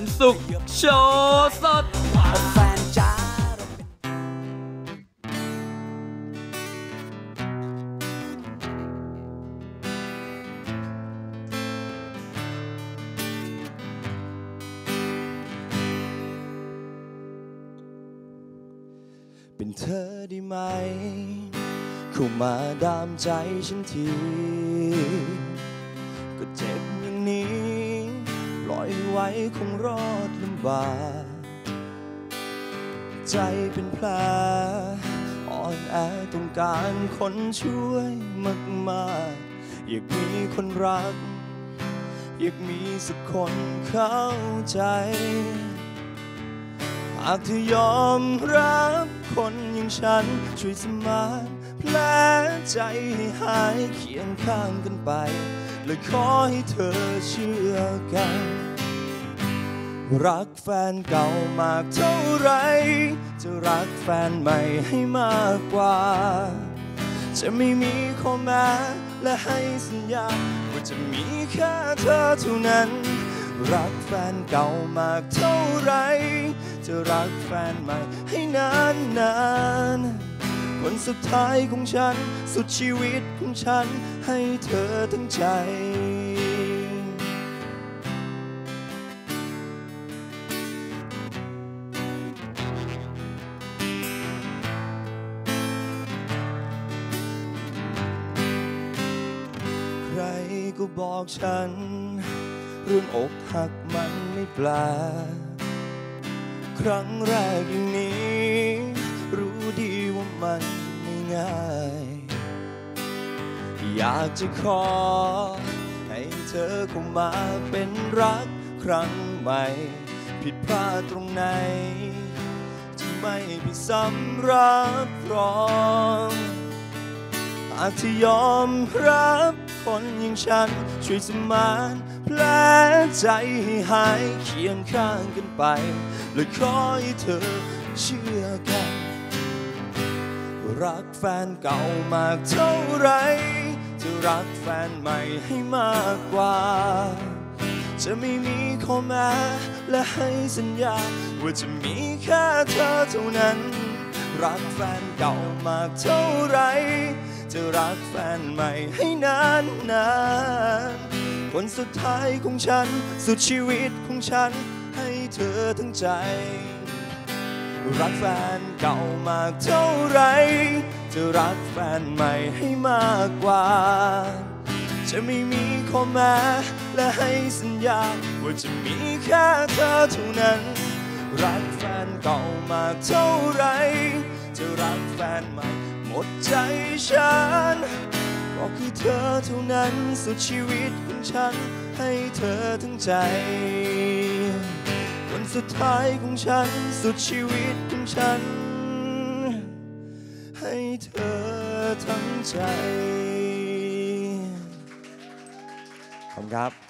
นสุขโชว์สดแฟนจ้าเป็นเธอได้ไหม เข้ามาดามใจฉันที คงรอดลำบากใจเป็นแผลอ่อนแอต้องการคนช่วยมากๆ อยากมีคนรัก อยากมีสักคนเข้าใจ หากเธอยอมรับคนอย่างฉัน ช่วยสมานแผลใจให้หายเคียงข้างกันไป และขอให้เธอเชื่อกัน รักแฟนเก่ามากเท่าไร จะรักแฟนใหม่ให้มากกว่า จะไม่มีข้อแม้และให้สัญญา ว่าจะมีแค่เธอเท่านั้น รักแฟนเก่ามากเท่าไร จะรักแฟนใหม่ให้นานนานคนสุดท้ายของฉัน สุดชีวิตของฉัน ให้เธอทั้งใจ ก็บอกฉัน เรื่องอกหักมันไม่แปลกครั้งแรกอย่างนี้ รู้ดีว่ามันไม่ง่าย อยากจะขอ ให้เธอเข้ามาเป็นรักครั้งใหม่ ผิดพลาดตรงไหนจะไม่ผิดซ้ำรับรองากเธอยอมรับคนอย่างฉัน ช่วยสมานแผลใจให้หายเคียงข้างกันไป และขอให้เธอเชื่อกัน รักแฟนเก่ามากเท่าไรจะรักแฟนใหม่ให้มากกว่า จะไม่มีข้อแม้และให้สัญญา ว่าจะมีแค่เธอเท่านั้น รักแฟนเก่ามากเท่าไร จะรักแฟนใหม่ให้นานนานคนสุดท้ายของฉัน สุดชีวิตของฉัน ให้เธอทั้งใจ รักแฟนเก่ามากเท่าไร จะรักแฟนใหม่ให้มากกว่า จะไม่มีข้อแม้และให้สัญญา ว่าจะมีแค่เธอเท่านั้นรักแฟนเก่ามากเท่าไร จะรักแฟนใหม่ หมดใจฉัน ก็คือเธอเท่านั้นสุดชีวิตของฉัน ให้เธอทั้งใจ วันสุดท้ายของฉันสุดชีวิตของฉัน ให้เธอทั้งใจ ขอบคุณครับ